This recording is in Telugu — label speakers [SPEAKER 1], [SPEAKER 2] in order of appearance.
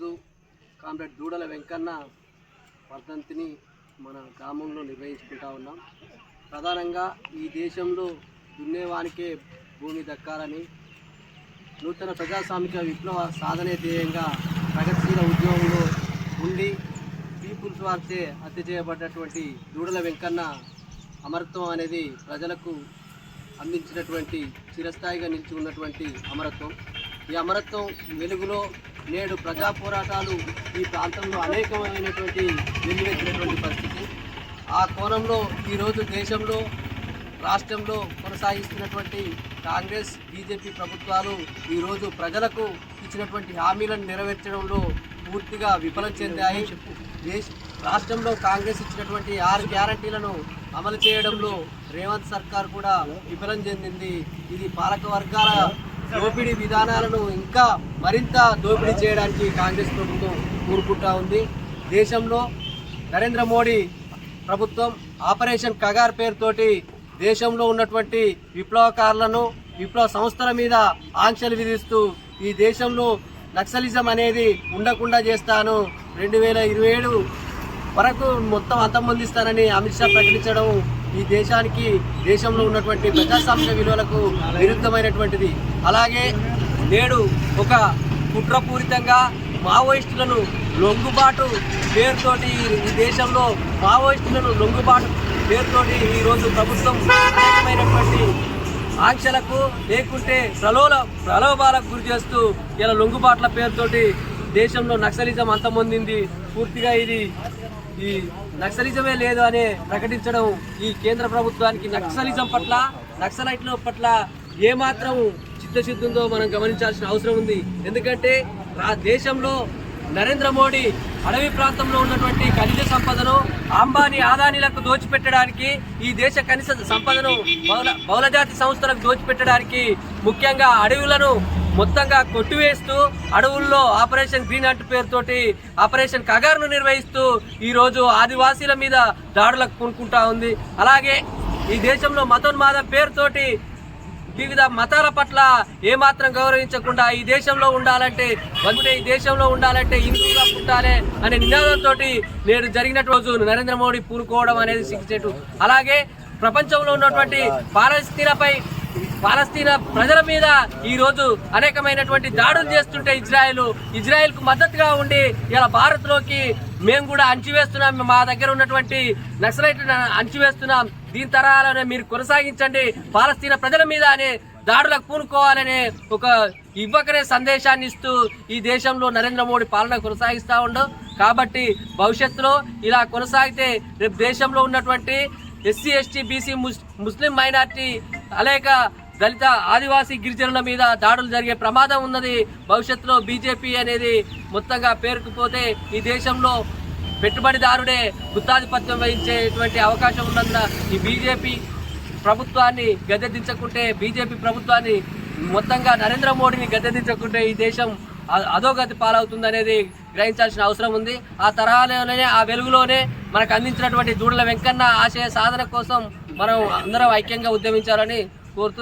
[SPEAKER 1] ఈరోజు కామ్రేడ్ దూడల వెంకన్న వర్ధంతిని మన గ్రామంలో నిర్వహించుకుంటా ఉన్నాం. ప్రధానంగా ఈ దేశంలో దున్నేవానికే భూమి దక్కాలని నూతన ప్రజాస్వామిక విప్లవ సాధనే ధ్యేయంగా ప్రగతిశీల ఉద్యోగంలో ఉండి పీపుల్స్ వారిచే హత్య చేయబడ్డటువంటి దూడల వెంకన్న అమరత్వం అనేది ప్రజలకు అందించినటువంటి చిరస్థాయిగా నిలిచి ఉన్నటువంటి అమరత్వం. ఈ అమరత్వం వెలుగులో నేడు ప్రజా పోరాటాలు ఈ ప్రాంతంలో అనేకమైనటువంటి వెల్లువెత్తినటువంటి పరిస్థితి. ఆ కోణంలో ఈరోజు దేశంలో రాష్ట్రంలో కొనసాగిస్తున్నటువంటి కాంగ్రెస్ బీజేపీ ప్రభుత్వాలు ఈరోజు ప్రజలకు ఇచ్చినటువంటి హామీలను నెరవేర్చడంలో పూర్తిగా విఫలం చెందాయి. రాష్ట్రంలో కాంగ్రెస్ ఇచ్చినటువంటి ఆరు గ్యారంటీలను అమలు చేయడంలో రేవంత్ సర్కార్ కూడా విఫలం చెందింది. ఇది పాలక వర్గాల దోపిడీ విధానాలను ఇంకా మరింత దోపిడీ చేయడానికి కాంగ్రెస్ ప్రభుత్వం కూరుకుంటా ఉంది. దేశంలో నరేంద్ర మోడీ ప్రభుత్వం ఆపరేషన్ కగార్ పేరుతోటి దేశంలో ఉన్నటువంటి విప్లవకారులను విప్లవ సంస్థల మీద ఆంక్షలు విధిస్తూ ఈ దేశంలో నక్సలిజం అనేది ఉండకుండా చేస్తాను. రెండు వేల ఇరవై ఏడు వరకు మొత్తం అంతమొందిస్తానని అమిత్ షా ప్రకటించడం ఈ దేశానికి దేశంలో ఉన్నటువంటి ప్రజాస్వామ్య విలువలకు విరుద్ధమైనటువంటిది. అలాగే నేడు ఒక కుట్రపూరితంగా మావోయిస్టులను లొంగుబాటు పేరుతోటి ఈ దేశంలో మావోయిస్టులను లొంగుబాటు పేరుతోటి ఈరోజు ప్రభుత్వం అనేకమైనటువంటి ఆంక్షలకు లేకుంటే ప్రలోభ ప్రలోభాలకు గురి చేస్తూ ఇలా లొంగుబాట్ల పేరుతోటి దేశంలో నక్సలిజం అంతమొందింది. పూర్తిగా ఇది ఈ నక్సలిజమే లేదు అని ప్రకటించడం ఈ కేంద్ర ప్రభుత్వానికి నక్సలిజం పట్ల నక్సలైట్ల పట్ల ఏమాత్రం చిత్తశుద్ధి ఉందో మనం గమనించాల్సిన అవసరం ఉంది. ఎందుకంటే రా దేశంలో నరేంద్ర మోడీ అడవి ప్రాంతంలో ఉన్నటువంటి ఖనిజ సంపదను అంబానీ ఆదానీలకు దోచిపెట్టడానికి ఈ దేశ కనీస సంపదను బౌల బహుళజాతి సంస్థలకు దోచిపెట్టడానికి ముఖ్యంగా అడవులను మొత్తంగా కొట్టివేస్తూ అడవుల్లో ఆపరేషన్ గ్రీన్ అంటు పేరుతోటి ఆపరేషన్ కగారును నిర్వహిస్తూ ఈరోజు ఆదివాసీల మీద దాడులకు కొనుక్కుంటా ఉంది. అలాగే ఈ దేశంలో మతోన్మాదం పేరుతోటి వివిధ మతాల పట్ల ఏమాత్రం గౌరవించకుండా ఈ దేశంలో ఉండాలంటే వందే ఈ దేశంలో ఉండాలంటే హిందువుగా పుట్టాలి అనే నినాదంతో నేడు జరిగిన రోజు నరేంద్ర మోడీ పూనుకోవడం అనేది సిగ్గుచేటు. అలాగే ప్రపంచంలో ఉన్నటువంటి పాలస్తీనాపై పాలస్తీనా ప్రజల మీద ఈరోజు అనేకమైనటువంటి దాడులు చేస్తుంటే ఇజ్రాయెల్ ఇజ్రాయెల్కు మద్దతుగా ఉండి ఇలా భారత్లోకి మేము కూడా అంచివేస్తున్నాం మా దగ్గర ఉన్నటువంటి నక్సలైట్ అంచివేస్తున్నాం దీని తరాలనే మీరు కొనసాగించండి. పాలస్తీనా ప్రజల మీద అనే దాడులకు పూనుకోవాలనే ఒక ఇవ్వకనే సందేశాన్ని ఇస్తూ ఈ దేశంలో నరేంద్ర మోడీ పాలన కొనసాగిస్తూ ఉండు. కాబట్టి భవిష్యత్తులో ఇలా కొనసాగితే రేపు దేశంలో ఉన్నటువంటి SC ST BC Muslim minority అనేక దళిత ఆదివాసీ గిరిజనుల మీద దాడులు జరిగే ప్రమాదం ఉన్నది. భవిష్యత్తులో బీజేపీ అనేది మొత్తంగా పేరుకుపోతే ఈ దేశంలో పెట్టుబడిదారుడే గుత్తాధిపత్యం వహించేటువంటి అవకాశం ఉన్నందున ఈ బీజేపీ ప్రభుత్వాన్ని గద్దెదించకుంటే బీజేపీ ప్రభుత్వాన్ని మొత్తంగా నరేంద్ర మోడీని గద్దెదించకుంటే ఈ దేశం అధోగతి పాలవుతుందనేది గ్రహించాల్సిన అవసరం ఉంది. ఆ తరహాలోనే ఆ వెలుగులోనే మనకు అందించినటువంటి దూడల వెంకన్న ఆశయ సాధన కోసం మనం అందరం ఐక్యంగా ఉద్యమించాలని కోరుతూ